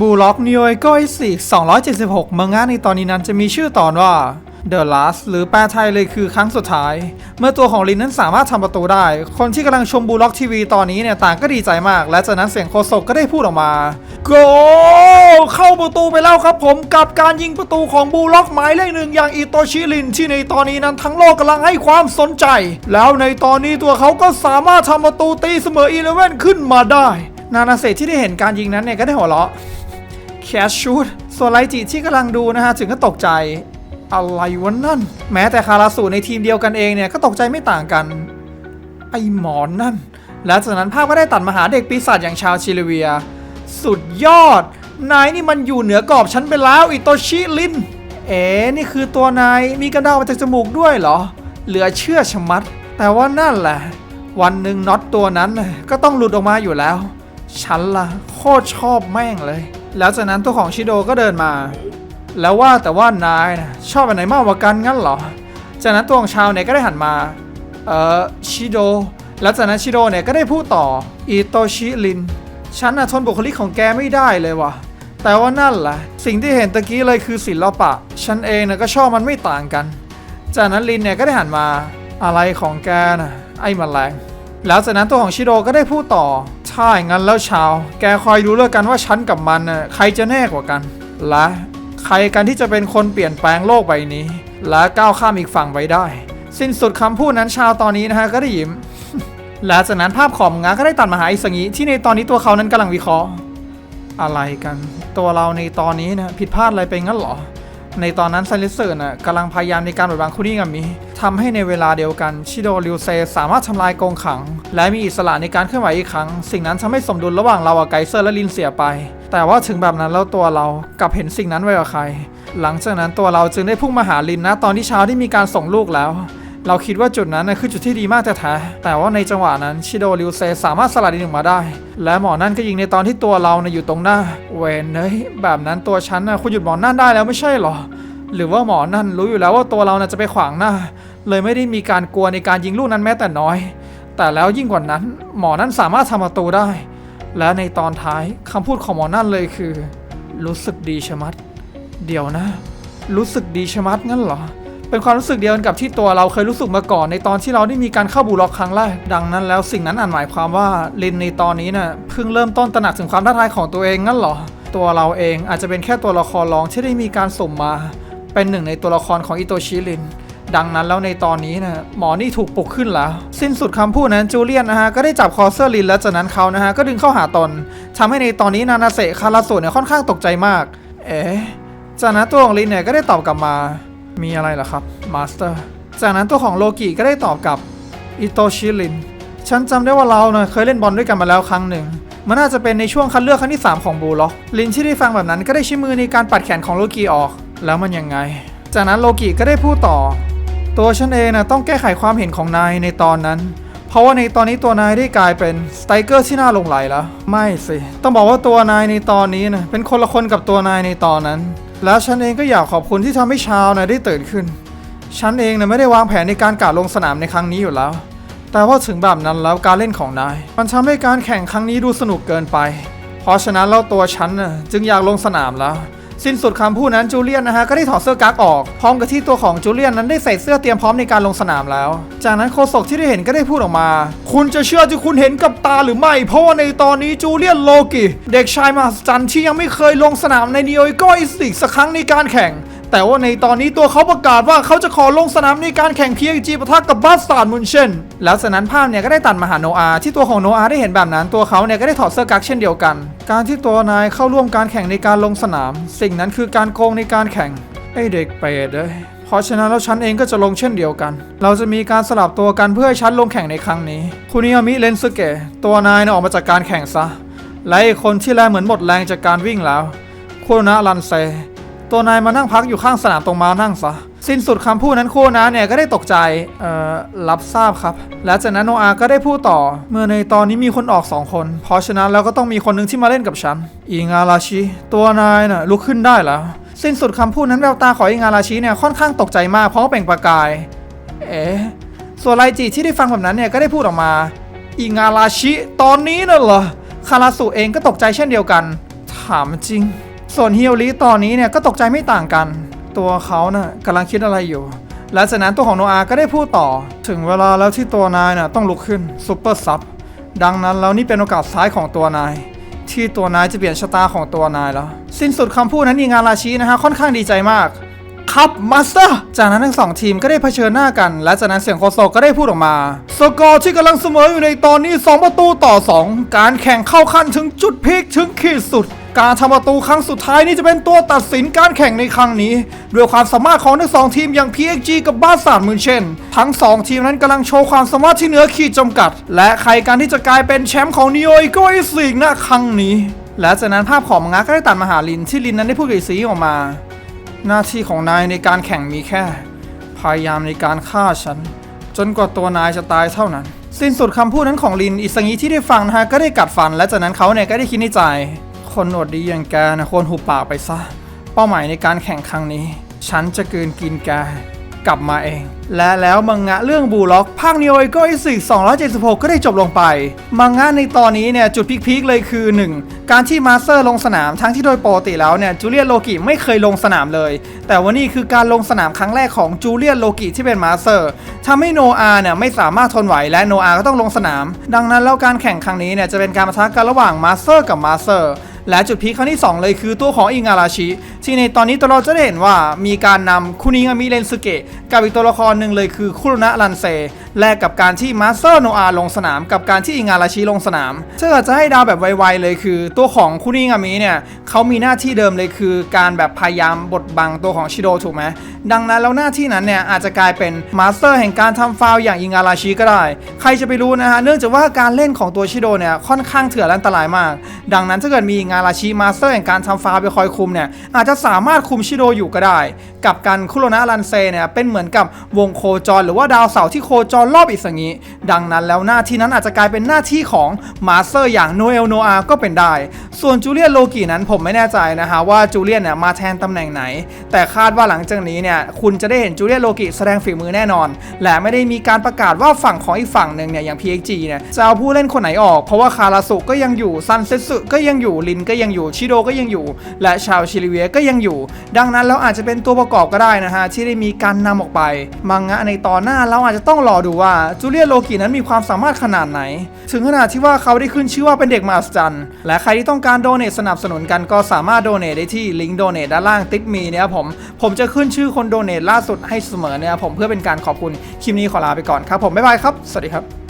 บูล็อกนิโอโกอิสิก276 มังงะในตอนนี้นั้นจะมีชื่อตอนว่า The Last หรือแปลไทยเลยคือครั้งสุดท้าย เมื่อตัวของลินนั้นสามารถทำประตูได้ คนที่กำลังชมบูล็อกทีวีตอนนี้เนี่ยต่างก็ดีใจมาก และจากนั้นเสียงโคศกก็ได้พูดออกมา โก เข้าประตูไปแล้วครับผมกับการยิงประตูของบูล็อกหมายเลขหนึ่งอย่างอิโตชิลิน ที่ในตอนนี้นั้นทั้งโลกกำลังให้ความสนใจ แล้วในตอนนี้ตัวเขาก็สามารถทำประตูตีเสมออีเลเว่นขึ้นมาได้ นานาเศษที่ได้เห็นการยิงนั้นเนี่ยก็ได้หัวเราะ แคชชูดส่วนไลจิที่กำลังดูนะฮะถึงก็ตกใจอะไรวะนั่น แม้แต่คาราสูในทีมเดียวกันเองเนี่ยก็ตกใจไม่ต่างกัน ไอหมอนนั่น แล้วจากนั้นภาพก็ได้ตัดมาหาเด็กปีศาจอย่างชาวชิลเวีย สุดยอด นายนี่มันอยู่เหนือกรอบฉันไปแล้วอิโตชิลิน เอ๋นี่คือตัวนายมีกระดาวมาจากจมูกด้วยเหรอ เหลือเชื่อชะมัด แต่ว่านั่นแหละ วันหนึ่งน็อตตัวนั้นก็ต้องหลุดออกมาอยู่แล้ว ฉันล่ะโคตรชอบแม่งเลย แล้วจากนั้นตัวของชิโดก็เดินมา แล้วว่าแต่ว่านายนะชอบอันไหนมากกว่ากันงั้นเหรอ จากนั้นตัวของชาวเนี่ยก็ได้หันมา เอ่อชิโด แล้วจากนั้นชิโดเนี่ยก็ได้พูดต่ออิโตชิลิน ฉันน่ะทนบุคลิกของแกไม่ได้เลยว่ะ แต่ว่านั่นแหละสิ่งที่เห็นตะกี้เลยคือศิลปะ ฉันเองนะก็ชอบมันไม่ต่างกัน จากนั้นลินเนี่ยก็ได้หันมาอะไรของแกน่ะไอ้มแมลงแล้วจากนั้นตัวของชิโดก็ได้พูดต่อ ใช่งั้นแล้วชาว แกคอยดูเลือกกันว่าฉันกับมันน่ะใครจะแน่กว่ากัน และใครกันที่จะเป็นคนเปลี่ยนแปลงโลกใบนี้ และก้าวข้ามอีกฝั่งไปได้ สิ้นสุดคำพูดนั้นชาวตอนนี้นะฮะก็ได้ยิ้ม และจากนั้นภาพของงาก็ได้ตัดมาหาอิสงิที่ในตอนนี้ตัวเขานั้นกำลังวิเคราะห์ อะไรกัน ตัวเราในตอนนี้นะผิดพลาดอะไรไปงั้นหรอ ในตอนนั้นซันลิสเซอร์น่ะกำลังพยายามในการบดบังคุนี่กับมิทำให้ในเวลาเดียวกันชิโดริวเซสามารถทำลายกองขัง และมีอิสระในการเคลื่อนไหวอีกครั้ง สิ่งนั้นทำให้สมดุลระหว่างเรากับไกเซอร์และลินเสียไป แต่ว่าถึงแบบนั้นแล้วตัวเรากลับเห็นสิ่งนั้นไว้กับใคร หลังจากนั้นตัวเราจึงได้พุ่งมาหาลินนะตอนที่เช้าที่มีการส่งลูกแล้ว เราคิดว่าจุดนั้นนะคือจุดที่ดีมากแต่แท้แต่ว่าในจังหวะนั้นชิโดริวเซสามารถสลัดดินออกมาได้ และหมอนั่นก็ยิงในตอนที่ตัวเรานะอยู่ตรงหน้า เวนเนยแบบนั้นตัวฉันนะคุณหยุดหมอนั่นได้แล้วไม่ใช่หรอ หรือว่าหมอนั่นรู้อยู่แล้วว่าตัวเรานะจะไปขวางหน้า เลยไม่ได้มีการกลัวในการยิงลูกนั้นแม้แต่น้อย แต่แล้วยิ่งกว่านั้น หมอนั่นสามารถทำประตูได้ และในตอนท้ายคำพูดของหมอนั่นเลยคือ รู้สึกดีชะมัด เดี๋ยวนะ รู้สึกดีชะมัดงั้นเหรอ เป็นความรู้สึกเดียวกันกับที่ตัวเราเคยรู้สึกมาก่อนในตอนที่เราได้มีการเข้าบูล็อกครั้งแรกดังนั้นแล้วสิ่งนั้นอาจหมายความว่าลินในตอนนี้น่ะเพิ่งเริ่มต้นตระหนักถึงความท้าทายของตัวเองงั้นเหรอ ตัวเราเองอาจจะเป็นแค่ตัวละครรองที่ได้มีการสุ่มมา เป็นหนึ่งในตัวละครของอิโตชิลินดังนั้นแล้วในตอนนี้นะหมอนี่ถูกปลุกขึ้นแล้ว สิ้นสุดคำพูดนั้นจูเลียนนะฮะก็ได้จับคอเซอร์ลินและจากนั้นเขานะฮะก็ดึงเข้าหาตนทำให้ในตอนนี้นานาเซคาราสุเนี่ยค่อนข้างตกใจมาก เอ๊ะจากนั้นตัวของลินเนี่ยก็ได้ตอบกลับมา มีอะไรเหรอครับมาสเตอร์จากนั้นตัวของโลกิก็ได้ตอบกลับอิโตชิลินฉันจำได้ว่าเราเน่ะเคยเล่นบอลด้วยกันมาแล้วครั้งหนึ่ง มันน่าจะเป็นในช่วงคัดเลือกครั้งที่ 3 ของบูล็อก ลินที่ได้ฟังแบบนั้นก็ได้ชี้มือในการปัดแขนของโลกิออก แล้วมันยังไง จากนั้นโลกิก็ได้พูดต่อ ตัวฉันเองนะต้องแก้ไขความเห็นของนายในตอนนั้น เพราะว่าในตอนนี้ตัวนายได้กลายเป็นสไตเกอร์ที่น่าลงไหลแล้ว ไม่สิ ต้องบอกว่าตัวนายในตอนนี้นะเป็นคนละคนกับตัวนายในตอนนั้น แล้วฉันเองก็อยากขอบคุณที่ทำให้ชาวนะได้ตื่นขึ้น ฉันเองนะไม่ได้วางแผนในการกล่าวลงสนามในครั้งนี้อยู่แล้ว แต่ว่าถึงแบบนั้นแล้วการเล่นของนาย มันทำให้การแข่งครั้งนี้ดูสนุกเกินไป เพราะฉะนั้นแล้วตัวฉันน่ะจึงอยากลงสนามแล้ว สิ้นสุดคำพูดนั้นจูเลียนนะฮะก็ได้ถอดเสื้อกั๊กออก พร้อมกับที่ตัวของจูเลียนนั้นได้ใส่เสื้อเตรียมพร้อมในการลงสนามแล้ว จากนั้นโคศกที่ได้เห็นก็ได้พูดออกมา คุณจะเชื่อที่คุณเห็นกับตาหรือไม่ เพราะว่าในตอนนี้จูเลียนโลกิ เด็กชายมหัศจรรย์ที่ยังไม่เคยลงสนามในนิโอโกอิสติกสักครั้งในการแข่ง แต่ว่าในตอนนี้ตัวเขาประกาศว่าเขาจะขอลงสนามในการแข่ง PXG ปะทะกับบาสตาร์ดมุนเช่นแล้วจากนั้นภาพเนี่ยก็ได้ตัดมาหาโนอาที่ตัวของโนอาได้เห็นแบบนั้นตัวเขาเนี่ยก็ได้ถอดเสื้อกั๊กเช่นเดียวกัน การที่ตัวนายเข้าร่วมการแข่งในการลงสนาม สิ่งนั้นคือการโกงในการแข่งไอเด็กเปรตเอ้ยเพราะฉะนั้นแล้วฉันเองก็จะลงเช่นเดียวกัน เราจะมีการสลับตัวกันเพื่อให้ฉันลงแข่งในครั้งนี้ คุนิยามิเลนซึเกะตัวนายน่ะออกมาจากการแข่งซะ และไอคนที่แลเหมือนหมดแรงจากการวิ่งแล้ว คุโนะรันเซ ตัวนายมานั่งพักอยู่ข้างสนามตรงมานั่งซะ สิ้นสุดคำพูดนั้นโคนะเนี่ยก็ได้ตกใจ เอ่อ รับทราบครับ และจากนั้นโนอาก็ได้พูดต่อ เมื่อในตอนนี้มีคนออกสองคน เพราะฉะนั้นแล้วก็ต้องมีคนหนึ่งที่มาเล่นกับฉัน อิงาราชิ ตัวนายน่ะลุกขึ้นได้แล้ว สิ้นสุดคำพูดนั้นแววตาของอิงาราชิเนี่ยค่อนข้างตกใจมากเพราะว่าเปล่งประกาย เอ๊ะ ส่วนไลจิที่ได้ฟังแบบนั้นเนี่ยก็ได้พูดออกมา อิงาราชิ ตอนนี้น่ะเหรอ คาราสุเองก็ตกใจเช่นเดียวกันทามจริง ส่วนฮิโอริตอนนี้เนี่ยก็ตกใจไม่ต่างกัน ตัวเขาน่ะกำลังคิดอะไรอยู่และจากนั้นตัวของโนอาก็ได้พูดต่อ ถึงเวลาแล้วที่ตัวนายน่ะต้องลุกขึ้นซูเปอร์ซับดังนั้นแล้วนี่เป็นโอกาสท้ายของตัวนาย ที่ตัวนายจะเปลี่ยนชะตาของตัวนายแล้ว สิ้นสุดคำพูดนั้นอิงาราชินะฮะค่อนข้างดีใจมากครับมาสเตอร์จากนั้นทั้งสองทีมก็ได้เผชิญหน้ากัน และจากนั้นเสียงโคโซก็ได้พูดออกมา สกอร์ที่กำลังเสมออยู่ในตอนนี้ 2 ประตูต่อ 2 การแข่งเข้าขั้นถึงจุดพีคถึงขีดสุด การทำประตูครั้งสุดท้ายนี่จะเป็นตัวตัดสินการแข่งในครั้งนี้ ด้วยความสามารถของทั้งสองทีมอย่าง PXG กับบาสามืนเช่น ทั้งสองทีมนั้นกำลังโชว์ความสามารถที่เหนือขีดจำกัด และใครกันที่จะกลายเป็นแชมป์ของ Neo Ego East League ณครั้งนี้ และจากนั้นภาพของมังงะก็ได้ตัดมาหาลินที่ลินนั้นได้พูดกับอีซีออกมา หน้าที่ของนายในการแข่งมีแค่ พยายามในการฆ่าฉัน จนกว่าตัวนายจะตายเท่านั้นสิ้นสุดคำพูดนั้นของลิน อิสังิที่ได้ฟังนะฮะก็ได้กัดฟัน และจากนั้นเขาเนี่ยก็ได้คิดในใจ คนหนวดดีอย่างแกนะควรหุบปากไปซะ เป้าหมายในการแข่งครั้งนี้ ฉันจะกลืนกินแกกลับมาเอง และแล้วมังงะเรื่องบูล็อกภาคนิโอ o โกอิสิ276 ก็ได้จบลงไป มังงะในตอนนี้เนี่ยจุดพีคๆเลยคือ 1. การที่มาสเตอร์ลงสนามทั้งที่โดยปกติแล้วเนี่ยจูเลียนโลกิไม่เคยลงสนามเลย แต่ว่านี่คือการลงสนามครั้งแรกของจูเลียนโลกิที่เป็นมาสเตอร์ทำให้โนอาเนี่ยไม่สามารถทนไหวและโนอาก็ต้องลงสนาม ดังนั้นแล้วการแข่งครั้งนี้เนี่ยจะเป็นการปะทะกันระหว่างมาสเตอร์กับมาสเตอร์ และจุดพีคครั้งที่ 2 เลยคือตัวของอิงาราชิ ที่ในตอนนี้ตัวเราจะได้เห็นว่ามีการนำคุนิงามิเรนสึเกะกับอีกตัวละครหนึ่งเลยคือคุรุนะรันเซแลกกับการที่มาสเตอร์โนอาลงสนาม กับการที่อิงาราชิลงสนามถ้าเกิดจะให้ดาวแบบไวๆเลยคือ ตัวของคุนิงามิเนี่ยเขามีหน้าที่เดิมเลยคือ การแบบพยายามบดบังตัวของชิโดถูกไหมดังนั้นแล้วหน้าที่นั้นเนี่ยอาจจะกลายเป็นมาสเตอร์แห่งการทำฟาวอย่างอิงาราชิก็ได้ ใครจะไปรู้นะฮะเนื่องจากว่าการเล่นของตัวชิโดเนี่ยค่อนข้างเถื่อนและอันตรายมาก ดังนั้นถ้าเกิดมีอิงาราชิมาสเตอร์แห่งการทำฟาวไปคอยคุมเนี่ยอาจจะสามารถคุมชิโดอยู่ก็ได้ กับการคุโรนะรันเซเนี่ยเป็นเหมือนกับวงโคจร หรือว่าดาวเสาร์ที่โคจรรอบอิสงิดังนั้นแล้วหน้าที่นั้นอาจจะกลายเป็นหน้าที่ของมาสเตอร์อย่างโนเอลโนอาก็เป็นได้ ส่วนจูเลียนโลกินั้นผมไม่แน่ใจนะฮะว่าจูเลียนเนี่ยมาแทนตำแหน่งไหน แต่คาดว่าหลังจากนี้เนี่ยคุณจะได้เห็นจูเลียนโลกิแสดงฝีมือแน่นอน และไม่ได้มีการประกาศว่าฝั่งของอีกฝั่งหนึ่งเนี่ยอย่าง PXG เนี่ยจะเอาผู้เล่นคนไหนออก เพราะว่าคาราสุก็ยังอยู่ซันเซสึก็ยังอยู่ลินก็ยังอยู่ชิโดก็ยังอยู่ และชาวชิลิเวียก็ยังอยู่ ดังนั้นเราอาจจะเป็นตัวประกอบก็ได้นะฮะที่ได้มีการนำออกไป มังงะในตอนหน้าเราอาจจะต้องรอดูว่าจูเลียโลกินั้นมีความสามารถขนาดไหน ถึงขนาดที่ว่าเขาได้ขึ้นชื่อว่าเป็นเด็กมหัศจรรย์และใครที่ต้องการโดเนทสนับสนุนกันก็สามารถโดเนทได้ที่ลิงก์โดเนทด้านล่างติ๊กมีเนี่ยผมผมจะขึ้นชื่อคนโดเนทล่าสุดให้เสมอเนี่ยผมเพื่อเป็นการขอบคุณคลิปนี้ขอลาไปก่อนครับผมบ๊ายบายครับสวัสดีครับ